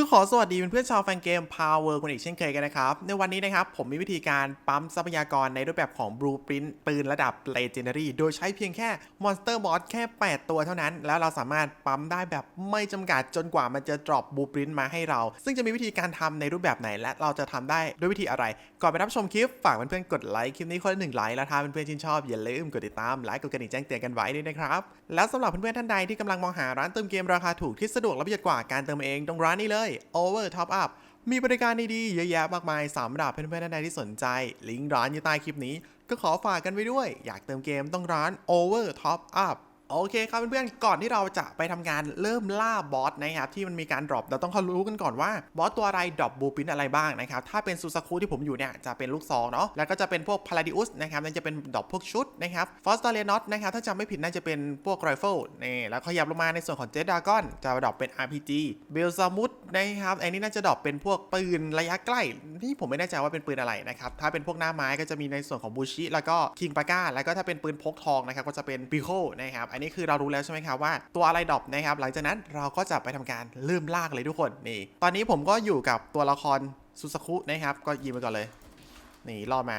ก็ขอสวัสดีเพื่อนๆชาวแฟนเกม Power คนอีกเช่นเคยกันนะครับ ในวันนี้นะครับ ผมมีวิธีการปั๊มทรัพยากรในรูปแบบของ Blueprint ปืนระดับ Legendary โดยใช้เพียงแค่ Monster Boss แค่ 8 ตัวเท่านั้น แล้วเราสามารถปั๊มได้แบบไม่จำกัดจนกว่ามันจะ drop Blueprint มาให้เรา ซึ่งจะมีวิธีการทำในรูปแบบไหน และเราจะทำได้ด้วยวิธีอะไร ก่อนไปรับชมคลิปฝากเพื่อนๆกดไลค์คลิปนี้คนละหนึ่งไลค์แล้วถ้าเพื่อนๆชื่นชอบอย่าลืมกดติดตามไลค์กดกระดิ่งแจ้งเตือนกันไว้ด้วยนะครับแล้วสำหรับเพื่อนๆท่านใดที่กำลังมองหาร้านเติมเกมราคาถูกที่สะดวกและประหยัดกว่าการเติมเองตรงร้านนี้เลย Over Top Up มีบริการดีๆ เยอะแยะมากมายสำหรับเพื่อนๆท่านใดที่สนใจ ลิงก์ร้านอยู่ใต้คลิปนี้ ก็ขอฝากกันไว้ด้วย อยากเติมเกมต้องร้าน Over Top Up โอเคครับเพื่อนๆ ก่อนที่เราจะไปทำการเริ่มล่าบอสนะครับที่มันมีการดรอปเราต้องเข้ารู้กันก่อนว่าบอสตัวอะไรดรอปบูปินอะไรบ้างนะครับถ้าเป็นซูซาคุที่ผมอยู่เนี่ยจะเป็นลูกซองเนาะแล้วก็จะเป็นพวกพาราดิอุสนะครับนั่นจะเป็นดรอปพวกชุดนะครับฟอสตาเลียนอตนะครับถ้าจำไม่ผิดน่าจะเป็นพวกไรเฟิลนี่แล้วขยับลงมาในส่วนของเจดากอนจะดรอปเป็น RPG เบลซามุดนะครับอันนี้น่าจะดรอปเป็นพวกปืนระยะใกล้ที่ผมไม่แน่ใจว่าเป็นปืนอะไรนะครับถ้าเป็นพวกหน้าไม้ก็จะมีในส่วนของบูชิแล้วก็คิงปาก้าแล้วก็ถ้าเป็นปืนพกทองนะครับก็จะเป็นปิโคนะครับนนี้คือเรารู้แล้วใช่ไหมครับว่าตัวอะไรดรอปนะครับ หลังจากนั้นเราก็จะไปทำการเริ่มลากเลยทุกคนนี่ ตอนนี้ผมก็อยู่กับตัวละครซูซาคุนะครับ ก็ยิงไปก่อนเลย นี่รอมา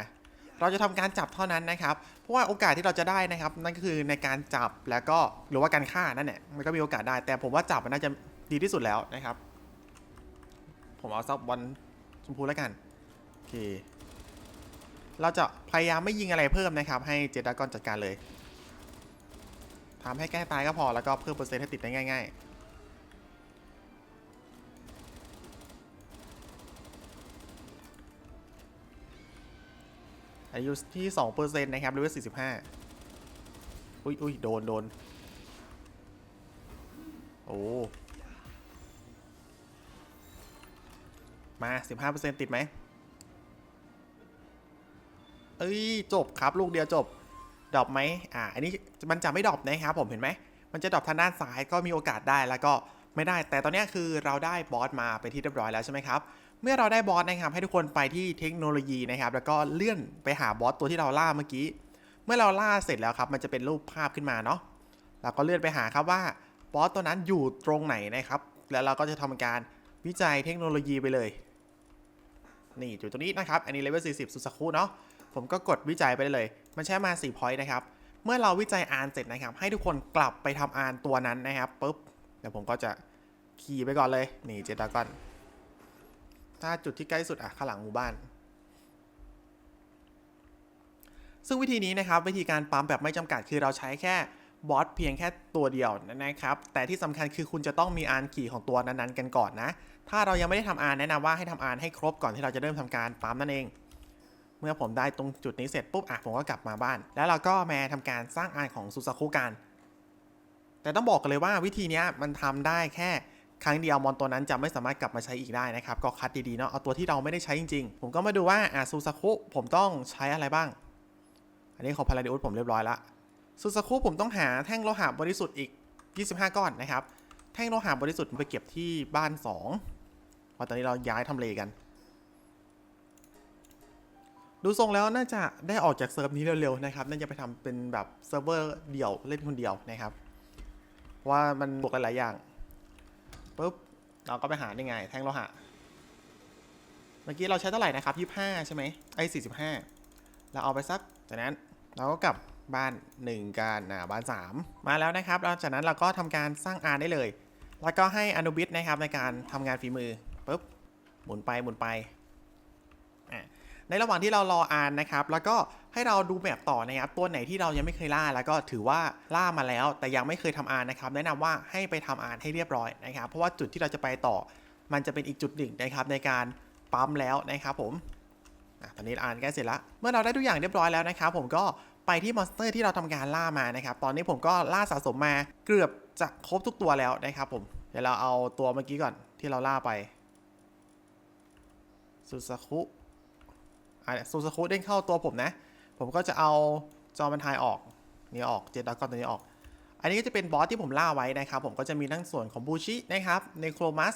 เราจะทำการจับเท่านั้นนะครับ เพราะว่าโอกาสที่เราจะได้นะครับ นั่นก็คือในการจับแล้วก็หรือว่าการฆ่านั่นแหละมันก็มีโอกาสได้ แต่ผมว่าจับมันน่าจะดีที่สุดแล้วนะครับ ผมเอาซับบอลชมพูแล้วกันโอเคเราจะพยายามไม่ยิงอะไรเพิ่มนะครับ ให้เจดากอนจัดการเลย ทำให้แก้ตายก็พอแล้วก็เพิ่มเปอร์เซ็นต์ให้ติดได้ง่าย ๆอายุที่2%นะครับเลเวล45 อุ้ยอุ้ยโดนโดน โอ้ มา 15%ติดไหม เอ้ย จบครับ ลูกเดียวจบ ดรอปไหมอ่า อันนี้มันจะไม่ดรอปนะครับผมเห็นไหม มันจะดรอปทางด้านซ้ายก็มีโอกาสได้แล้วก็ไม่ได้ แต่ตอนนี้คือเราได้บอสมาเป็นที่เรียบร้อยแล้วใช่ไหมครับ เมื่อเราได้บอสนะครับให้ทุกคนไปที่เทคโนโลยีนะครับ แล้วก็เลื่อนไปหาบอสตัวที่เราล่าเมื่อกี้ เมื่อเราล่าเสร็จแล้วครับ มันจะเป็นรูปภาพขึ้นมาเนาะ เราก็เลื่อนไปหาครับว่าบอสตัวนั้นอยู่ตรงไหนนะครับ แล้วเราก็จะทำการวิจัยเทคโนโลยีไปเลย นี่อยู่ตรงนี้นะครับ อันนี้เลเวล40 สุสาคุเนาะ ผมก็กดวิจัยไปได้เลย มันใช้มา4 point นะครับ เมื่อเราวิจัยอานเสร็จนะครับ ให้ทุกคนกลับไปทำอานตัวนั้นนะครับปุ๊บ เดี๋ยวผมก็จะขี่ไปก่อนเลย นี่เจดากอน ถ้าจุดที่ใกล้สุดอะข้างหลังหมู่บ้าน ซึ่งวิธีนี้นะครับวิธีการปั๊มแบบไม่จำกัดคือเราใช้แค่บอสเพียงแค่ตัวเดียวนะครับ แต่ที่สำคัญคือคุณจะต้องมีอานขี่ของตัวนั้นๆกันก่อนนะ ถ้าเรายังไม่ได้ทำอานแนะนำว่าให้ทำอานให้ครบก่อนที่เราจะเริ่มทำการปั๊มนั่นเอง เมื่อผมได้ตรงจุดนี้เสร็จปุ๊บอะผมก็กลับมาบ้าน แล้วเราก็มาทำการสร้างอานของซูซาคุกัน แต่ต้องบอกกันเลยว่าวิธีนี้มันทำได้แค่ครั้งเดียวมอนตัวนั้นจะไม่สามารถกลับมาใช้อีกได้นะครับ ก็คัดดีๆเนาะเอาตัวที่เราไม่ได้ใช้จริงๆ ผมก็มาดูว่าอะซูซาคุผมต้องใช้อะไรบ้าง อันนี้ของพาราดิอุสผมเรียบร้อยละซูซาคุผมต้องหาแท่งโลหะบริสุทธิ์อีก 25 ก้อนนะครับ แท่งโลหะบริสุทธิ์ไปเก็บที่บ้าน 2 เพราะตอนนี้เราย้ายทำเลกัน ดูทรงแล้วน่าจะได้ออกจากเซิร์ฟนี้เร็วๆนะครับ น่าจะไปทำเป็นแบบเซิร์ฟเวอร์เดี่ยวเล่นคนเดียวนะครับ ว่ามันบวกหลายๆอย่างปุ๊บเราก็ไปหาได้ไง แท่งโลหะ เมื่อกี้เราใช้เท่าไหร่นะครับ 25 ใช่ไหมไอ้45เราเอาไปสักจากนั้นเราก็กลับบ้าน 1กันนะบ้าน 3 มาแล้วนะครับแล้วจากนั้นเราก็ทำการสร้างอานได้เลย แล้วก็ให้อนุบิสนะครับในการทำงานฝีมือปุ๊บหมุนไปหมุนไปอะ ในระหว่างที่เรารออ่านนะครับ แล้วก็ให้เราดูแบบต่อนะครับ ตัวไหนที่เรายังไม่เคยล่า แล้วก็ถือว่าล่ามาแล้ว แต่ยังไม่เคยทำอ่านนะครับ แนะนำว่าให้ไปทำอ่านให้เรียบร้อยนะครับ เพราะว่าจุดที่เราจะไปต่อ มันจะเป็นอีกจุดหนึ่งนะครับในการปั๊มแล้วนะครับผมตอนนี้อ่านใกล้เสร็จแล้ว เมื่อเราได้ทุกอย่างเรียบร้อยแล้วนะครับผมก็ไปที่มอนสเตอร์ที่เราทำการล่ามานะครับ ตอนนี้ผมก็ล่าสะสมมาเกือบจะครบทุกตัวแล้วนะครับผม เดี๋ยวเราเอาตัวเมื่อกี้ก่อนที่เราล่าไปซูซาคุ อะซูซาคุเด้งเข้าตัวผมนะ ผมก็จะเอาจอมันทายออกนี่ออกเจดดากอนตัวนี้ออก อันนี้ก็จะเป็นบอสที่ผมล่าไว้นะครับ ผมก็จะมีทั้งส่วนของบูชินะครับในโครมัส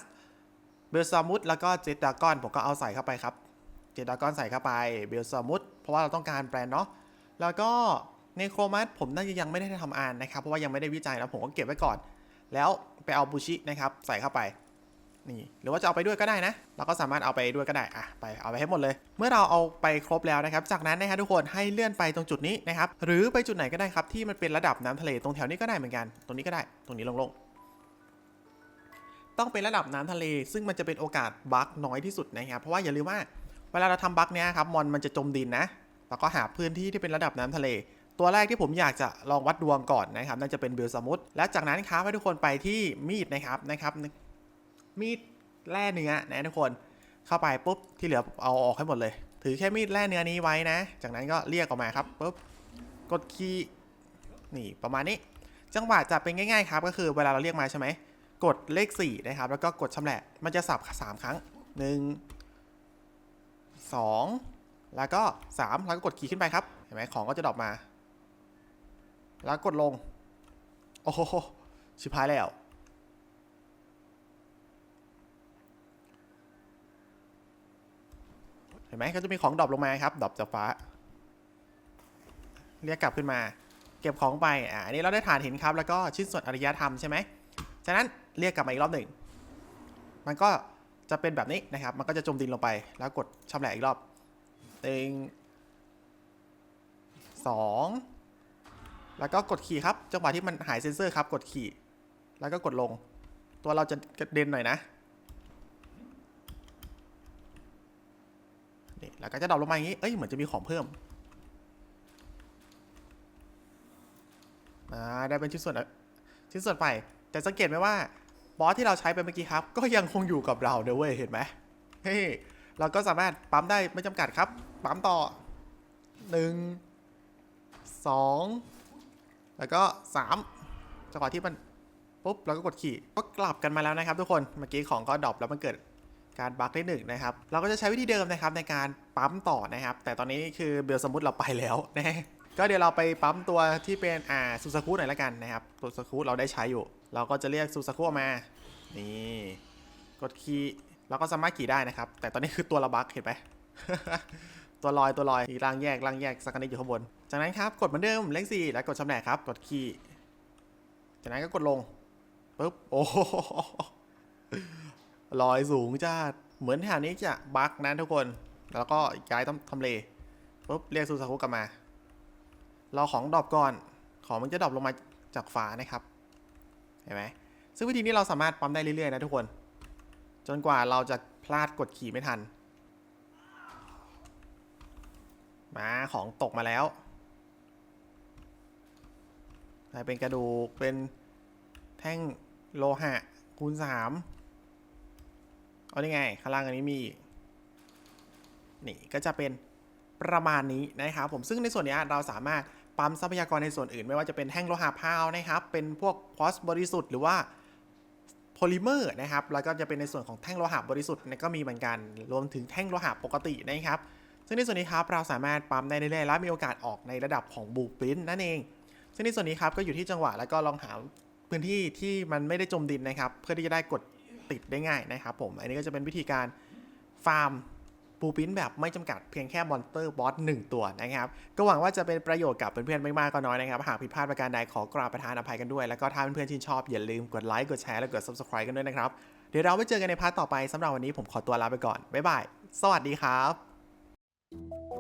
เบลซามุดแล้วก็เจดดากอนผมก็เอาใส่เข้าไปครับเจดดากอนใส่เข้าไปเบลซามุดเพราะว่าเราต้องการแบรนด์เนาะแล้วก็ในโครมัสผมน่าจะยังไม่ได้ทำอ่านนะครับ เพราะว่ายังไม่ได้วิจัยแล้วผมก็เก็บไว้ก่อน แล้วไปเอาบูชินะครับใส่เข้าไป นี่หรือว่าจะเอาไปด้วยก็ได้นะเราก็สามารถเอาไปด้วยก็ได้อะไปเอาไปให้หมดเลย เมื่อเราเอาไปครบแล้วนะครับ จากนั้นนะครับทุกคนให้เลื่อนไปตรงจุดนี้นะครับหรือไปจุดไหนก็ได้ครับที่มันเป็นระดับน้ำทะเลตรงแถวนี้ก็ได้เหมือนกัน ตรงนี้ก็ได้ ตรงนี้ลงๆต้องเป็นระดับน้ำทะเล ซึ่งมันจะเป็นโอกาสบั๊กน้อยที่สุดนะครับเพราะว่าอย่าลืมว่าเวลาเราทำบั๊กเนี้ยครับมอนมันจะจมดินนะแล้วก็หาพื้นที่ที่เป็นระดับน้ำทะเลตัวแรกที่ผมอยากจะลองวัดดวงก่อนนะครับนั่นจะเป็นเบลซามุดและจากนั้นครับให้ทุกคนไปที่มีดนะครับนะครับ มีดแร่เนื้อนะทุกคน เข้าไปปุ๊บที่เหลือเอาออกให้หมดเลย ถือแค่มีดแร่เนื้อนี้ไว้นะ จากนั้นก็เรียกออกมาครับปุ๊บกดคีย์นี่ประมาณนี้ จังหวะจะเป็นง่ายๆครับก็คือเวลาเราเรียกมาใช่ไหมกดเลข4นะครับแล้วก็กดชำแหละมันจะสับสามครั้ง 1 2 แล้วก็ 3 แล้วก็กดคีย์ขึ้นไปครับเห็นไหมของก็จะดรอปมา แล้วกดลง โอ้โหชิบหายแล้ว ห็นไหมก็จะมีของดรอปลงมาครับดรอปจากฟ้า เรียกกลับขึ้นมา เก็บของไปอ่าอันนี้เราได้ฐานหินครับ แล้วก็ชิ้นส่วนอารยธรรมใช่ไหมจากนั้นเรียกกลับมาอีกรอบหนึ่งมันก็จะเป็นแบบนี้นะครับ มันก็จะจมดินลงไป แล้วกดชำแหละอีกรอบหนึ่งสองแล้วก็กดขี่ครับ จังหวะที่มันหายเซนเซอร์ครับ กดขี่ แล้วก็กดลง ตัวเราจะกระเด็นหน่อยนะ นี่ แล้วก็จะดรอปลงมาอย่างนี้ เอ้ย เหมือนจะมีของเพิ่มอ่าได้เป็นชิ้นส่วนชิ้นส่วนไป แต่สังเกตไหมว่าบอสที่เราใช้ไปเมื่อกี้ครับ ก็ยังคงอยู่กับเราเด้อเว้ย เห็นไหมเฮ้ยเราก็สามารถปั๊มได้ไม่จำกัดครับ ปั๊มต่อหนึ่งสองแล้วก็สามจังหวะที่มันปุ๊บเราก็กดขี่ก็กลับกันมาแล้วนะครับทุกคน เมื่อกี้ของก็ดรอปแล้วมันเกิด การบั๊กได้หนึ่งนะครับ เราก็จะใช้วิธีเดิมนะครับในการปั๊มต่อนะครับ แต่ตอนนี้คือเบลสมุดเราไปแล้วนะก็เดี๋ยวเราไปปั๊มตัวที่เป็นอ่าซูซากุหน่อยละกันนะครับตัวซูซากุเราได้ใช้อยู่ เราก็จะเรียกซูซากุมา นี่กดคีย์เราก็สามารถขี่ได้นะครับ แต่ตอนนี้คือตัวเระบักเห็นไหมตัวลอยตัวลอยมีร่างแยกร่างแยกสักนิดอยู่ข้างบน จากนั้นครับกดเหมือนเดิมเลขสี่แล้วกดชำแหละครับ กดคีย์จากนั้นก็กดลงปุ๊บโอ้ ลอยสูงจ้าเหมือนแถวนี้จะบั๊กนะทุกคน แล้วก็ย้ายต้องทำเลปุ๊บเรียกซูซากุกลับมา รอของดรอปก่อน ของมันจะดรอปลงมาจากฟ้านะครับ เห็นไหมซึ่งวิธีนี้เราสามารถปั๊มได้เรื่อยๆนะทุกคน จนกว่าเราจะพลาดกดขี่ไม่ทัน มาของตกมาแล้วได้เป็นกระดูกเป็นแท่งโลหะคูณสาม เอาได้ไง ข้างล่างอันนี้มีอีก นี่ก็จะเป็นประมาณนี้นะครับผมซึ่งในส่วนนี้เราสามารถปั๊มทรัพยากรในส่วนอื่น ไม่ว่าจะเป็นแท่งโลหะพาวนะครับ เป็นพวกพอสบริสุทธิ์หรือว่าโพลิเมอร์นะครับ แล้วก็จะเป็นในส่วนของแท่งโลหะบริสุทธิ์ก็มีเหมือนกัน รวมถึงแท่งโลหะปกตินะครับ ซึ่งในส่วนนี้ครับเราสามารถปั๊มได้เรื่อยๆและมีโอกาสออกในระดับของบูปรินนั่นเอง ซึ่งในส่วนนี้ครับก็อยู่ที่จังหวะแล้วก็ลองหาพื้นที่ที่มันไม่ได้จมดินนะครับ เพื่อที่จะได้กด ติดได้ง่ายนะครับผม อันนี้ก็จะเป็นวิธีการฟาร์มปูปิ้นแบบไม่จำกัดเพียงแค่มอนเตอร์บอสหนึ่งตัวนะครับ ก็หวังว่าจะเป็นประโยชน์กับเพื่อนๆไม่มากก็น้อยนะครับ หากผิดพลาดประการใดขอกราบประทานอภัยกันด้วย แล้วก็ถ้าเพื่อนๆชื่นชอบอย่าลืมกดไลค์กดแชร์และกด subscribe กันด้วยนะครับ เดี๋ยวเราไว้เจอกันในพาร์ทต่อไปสำหรับวันนี้ผมขอตัวลาไปก่อนบ๊ายบายสวัสดีครับ